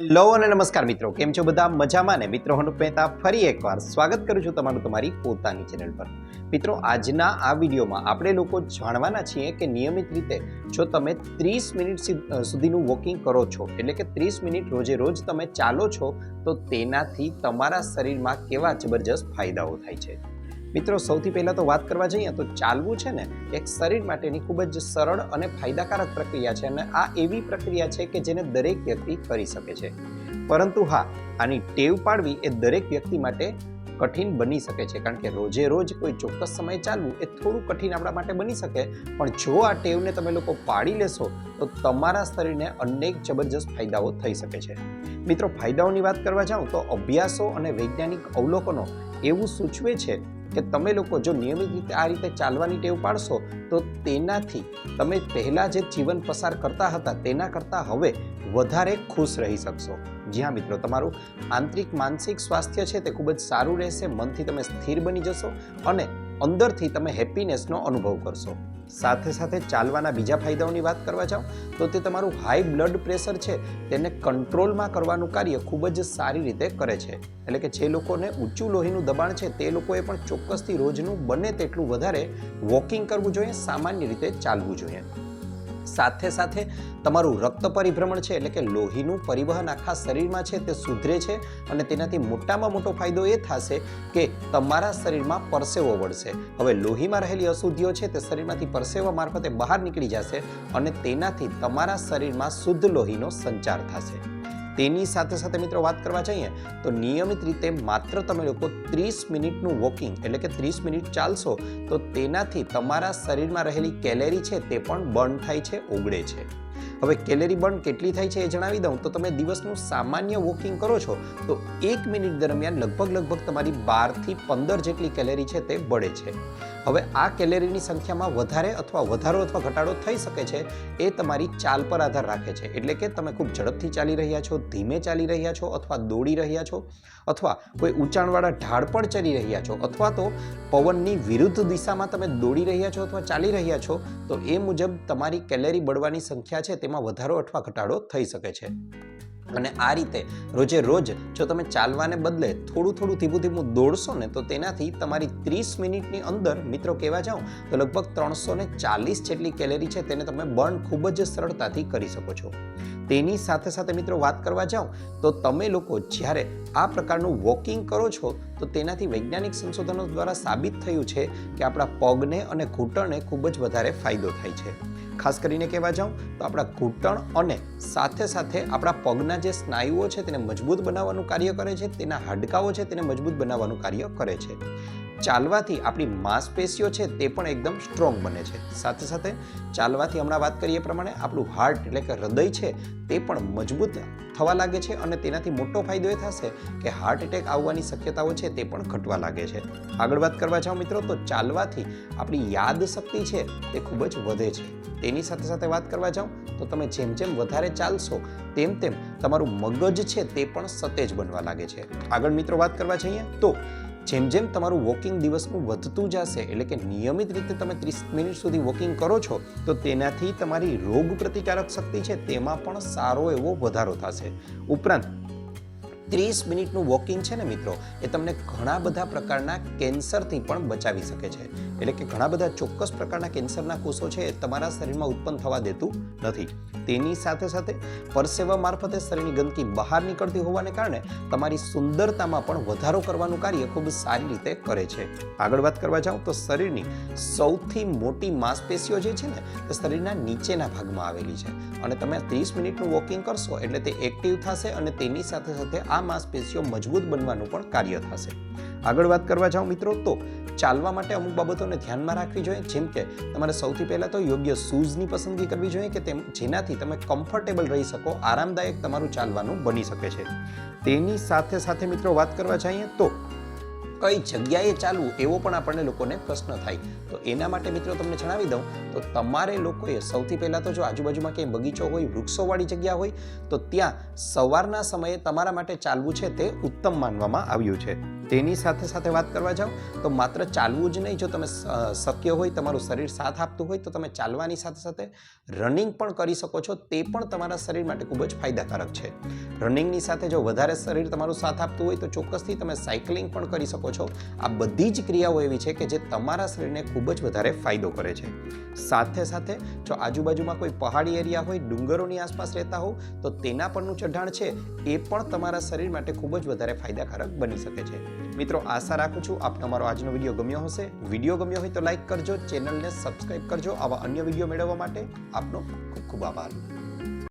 Hello અને નમસ્કાર મિત્રો, કેમ છો બધા? મજામાં ને? મિત્રો, હું મહેતા ફરી એકવાર સ્વાગત કરું છું તમારું તમારી પોતાની ચેનલ પર. મિત્રો, આજના આ વિડીયોમાં આપણે લોકો જાણવાના છીએ કે નિયમિત રીતે જો તમે ત્રીસ મિનિટ સુધીનું વોકિંગ કરો છો, એટલે કે ત્રીસ મિનિટ રોજે રોજ તમે ચાલો છો, તો તેનાથી તમારા શરીરમાં કેવા જબરજસ્ત ફાયદાઓ થાય છે? મિત્રો, સૌથી પહેલાં તો વાત કરવા જઈએ તો ચાલવું છે ને એક શરીર માટેની ખૂબ જ સરળ અને ફાયદાકારક પ્રક્રિયા છે અને આ એવી પ્રક્રિયા છે કે જેને દરેક વ્યક્તિ કરી શકે છે. પરંતુ હા, આની ટેવ પાડવી એ દરેક વ્યક્તિ માટે કઠિન બની શકે છે. કારણ કે રોજે રોજ કોઈ ચોક્કસ સમય ચાલવું એ થોડું કઠિન આપણા માટે બની શકે, પણ જો આ ટેવને તમે લોકો પાડી લેશો, તો તમારા શરીરને અનેક જબરજસ્ત ફાયદાઓ થઈ શકે છે. મિત્રો, ફાયદાઓની વાત કરવા જાઉં તો અભ્યાસો અને વૈજ્ઞાનિક અવલોકનો એવું સૂચવે છે કે તમે લોકો જો નિયમિત રીતે આ રીતે ચાલવાની ટેવ પાડશો, તો તેનાથી તમે પહેલાં જે જીવન પસાર કરતા હતા, તેના કરતાં હવે વધારે ખુશ રહી શકશો. જી હા મિત્રો, તમારું આંતરિક માનસિક સ્વાસ્થ્ય છે તે ખૂબ જ સારું રહેશે, મનથી તમે સ્થિર બની જશો અને અંદરથી તમે હેપીનેસનો અનુભવ કરશો. સાથે સાથે ચાલવાના બીજા ફાયદાઓની વાત કરવા જાઓ, તો તે તમારું હાઈ બ્લડ પ્રેશર છે, તેને કંટ્રોલમાં કરવાનું કાર્ય ખૂબ જ સારી રીતે કરે છે. એટલે કે જે લોકોને ઊંચું લોહીનું દબાણ છે, તે લોકોએ પણ ચોક્કસથી રોજનું બને તેટલું વધારે વોકિંગ કરવું જોઈએ, સામાન્ય રીતે ચાલવું જોઈએ. સાથે સાથે તમારું રક્ત પરિભ્રમણ છે એટલે કે લોહીનું પરિવહન આખા શરીરમાં છે તે સુધરે છે અને તેનાથી મોટામાં મોટો ફાયદો એ થશે કે તમારા શરીરમાં પરસેવો વળશે. હવે લોહીમાં રહેલી અશુદ્ધિઓ છે તે શરીરમાંથી પરસેવા મારફતે બહાર નીકળી જશે અને તેનાથી તમારા શરીરમાં શુદ્ધ લોહીનો સંચાર થશે. તેની સાથે સાથે મિત્રો વાત કરવા જઈએ, તો નિયમિત રીતે માત્ર તમે લોકો ત્રીસ મિનિટનું વોકિંગ એટલે કે ત્રીસ મિનિટ ચાલશો, તો તેનાથી તમારા શરીરમાં રહેલી કેલેરી છે તે પણ બર્ન થાય છે, ઓગળે છે. હવે કેલેરી બર્ન કેટલી થાય છે એ જણાવી દઉં, તો તમે દિવસનું સામાન્ય વોકિંગ કરો છો, તો એક મિનિટ દરમિયાન લગભગ લગભગ તમારી બારથી પંદર જેટલી કેલેરી છે તે બળે છે. હવે આ કેલેરીની સંખ્યામાં વધારે અથવા વધારો અથવા ઘટાડો થઈ શકે છે એ તમારી ચાલ પર આધાર રાખે છે. એટલે કે તમે ખૂબ ઝડપથી ચાલી રહ્યા છો, ધીમે ચાલી રહ્યા છો અથવા દોડી રહ્યા છો અથવા કોઈ ઊંચાણવાળા ઢાળ પર ચડી રહ્યા છો અથવા તો પવનની વિરુદ્ધ દિશામાં તમે દોડી રહ્યા છો અથવા ચાલી રહ્યા છો તો એ મુજબ તમારી કેલેરી બળવાની સંખ્યા છે તેમાં વધારો અથવા ઘટાડો થઈ શકે છે. અને આ રીતે રોજે રોજ જો તમે ચાલવાને બદલે થોડું થોડું ધીમું ધીમું દોડશો ને, તો તેનાથી તમારી ત્રીસ મિનિટની અંદર મિત્રો કહેવા જાઓ તો લગભગ ત્રણસો ને ચાલીસ જેટલી કેલેરી છે, તેને તમે બર્ન ખૂબ જ સરળતાથી કરી શકો છો. તેની સાથે સાથે મિત્રો વાત કરવા જાઓ તો તમે લોકો જ્યારે આ પ્રકારનું વોકિંગ કરો છો, તો તેનાથી વૈજ્ઞાનિક સંશોધનો દ્વારા સાબિત થયું છે કે આપણા પગને અને ઘૂંટણને ખૂબ જ વધારે ફાયદો થાય છે. ખાસ કરીને કહેવા જાઉં, તો આપણા ઘૂંટણ અને સાથે સાથે આપણા પગના જે સ્નાયુઓ છે, તેને મજબૂત બનાવવાનું કાર્ય કરે છે, તેના હાડકાઓ છે, તેને મજબૂત બનાવવાનું કાર્ય કરે છે. ચાલવાથી આપણી માંસપેશીઓ છે તે પણ એકદમ સ્ટ્રોંગ બને છે. સાથે સાથે ચાલવાથી હમણાં વાત કરીએ પ્રમાણે આપણું હાર્ટ એટલે કે હૃદય છે તે પણ મજબૂત થવા લાગે છે અને તેનાથી મોટો ફાયદો એ થશે કે હાર્ટ એટેક આવવાની શક્યતાઓ છે તે પણ ઘટવા લાગે છે. આગળ વાત કરવા જાઓ મિત્રો તો ચાલવાથી આપણી યાદ શક્તિ છે તે ખૂબ જ વધે છે. તેની સાથે સાથે વાત કરવા જાઓ તો તમે જેમ જેમ વધારે ચાલશો તેમ તેમ તમારું મગજ છે તે પણ સતેજ બનવા લાગે છે. આગળ મિત્રો વાત કરવા જઈએ તો જેમ જેમ તમારું વોકિંગ દિવસનું વધતું જશે, એટલે કે નિયમિત રીતે તમે ત્રીસ મિનિટ સુધી વોકિંગ કરો છો, તો તેનાથી તમારી રોગ પ્રતિકારક શક્તિ છે, તેમાં પણ સારો એવો વધારો થશે. ઉપરાંત ત્રીસ મિનિટનું વોકિંગ છે ને મિત્રો, એ તમને ઘણા બધા પ્રકારના કેન્સરથી પણ બચાવી શકે છે. એટલે કે ઘણા બધા ચોક્કસ પ્રકારના કેન્સરના કોષો છે, એ તમારા શરીરમાં ઉત્પન્ન થવા દેતું નથી. તેની સાથે સાથે પરસેવા મારફતે શરીરની ગંદકી બહાર નીકળતી હોવાને કારણે તમારી સુંદરતામાં પણ વધારો કરવાનું કાર્ય ખૂબ સારી રીતે કરે છે. આગળ વાત કરવા જાઉં તો શરીરની સૌથી મોટી માંસપેશીઓ જે છે ને તે શરીરના નીચેના ભાગમાં આવેલી છે. અને તમે ત્રીસ મિનિટનું વોકિંગ કરશો એટલે તે એક્ટિવ થશે અને તેની સાથે સાથે આ માંસપેશીઓ મજબૂત બનવાનું પણ કાર્ય થશે. આગળ વાત કરવા જાઓ મિત્રો તો ચાલવા માટે અમુક બાબતોને ધ્યાનમાં રાખવી જોઈએ. જેમ કે તમારે સૌથી પહેલાં તો યોગ્ય શૂઝની પસંદગી કરવી જોઈએ કે તેમ જેનાથી તમે કમ્ફર્ટેબલ રહી શકો, આરામદાયક તમારું ચાલવાનું બની શકે છે. તેની સાથે સાથે મિત્રો વાત કરવા જઈએ તો કઈ જગ્યાએ ચાલવું એવો પણ આપણને લોકોને પ્રશ્ન થાય. તો એના માટે મિત્રો તમને જણાવી દઉં, તો તમારે લોકોએ સૌથી પહેલાં તો જો આજુબાજુમાં ક્યાંય બગીચો હોય, વૃક્ષોવાળી જગ્યા હોય, તો ત્યાં સવારના સમયે તમારા માટે ચાલવું છે તે ઉત્તમ માનવામાં આવ્યું છે. તેની સાથે સાથે વાત કરવા જાઓ, તો માત્ર ચાલવું જ નહીં. જો તમે શક્ય હોય, તમારું શરીર સાથ આપતું હોય, તો તમે ચાલવાની સાથે સાથે રનિંગ પણ કરી શકો છો. તે પણ તમારા શરીર માટે ખૂબ જ ફાયદાકારક છે. રનિંગની સાથે જો વધારે શરીર તમારું સાથ આપતું હોય, તો ચોક્કસથી તમે સાયકલિંગ પણ કરી શકો છો. આ બધી જ ક્રિયાઓ એવી છે કે જે તમારા શરીરને ખૂબ જ વધારે ફાયદો કરે છે. સાથે સાથે જો આજુબાજુમાં કોઈ પહાડી એરિયા હોય, ડુંગરોની આસપાસ રહેતા હો, તો તેના પરનું ચઢાણ છે, એ પણ તમારા શરીર માટે ખૂબ જ વધારે ફાયદાકારક બની શકે છે. મિત્રો, આશા રાખું છું આપ તમારો આજનો વીડિયો ગમ્યો હશે. વીડિયો ગમ્યો હોય તો લાઇક કરજો, ચેનલને સબસ્ક્રાઇબ કરજો. આવા અન્ય વીડિયો મેળવવા માટે આપનો ખૂબ ખૂબ આભાર.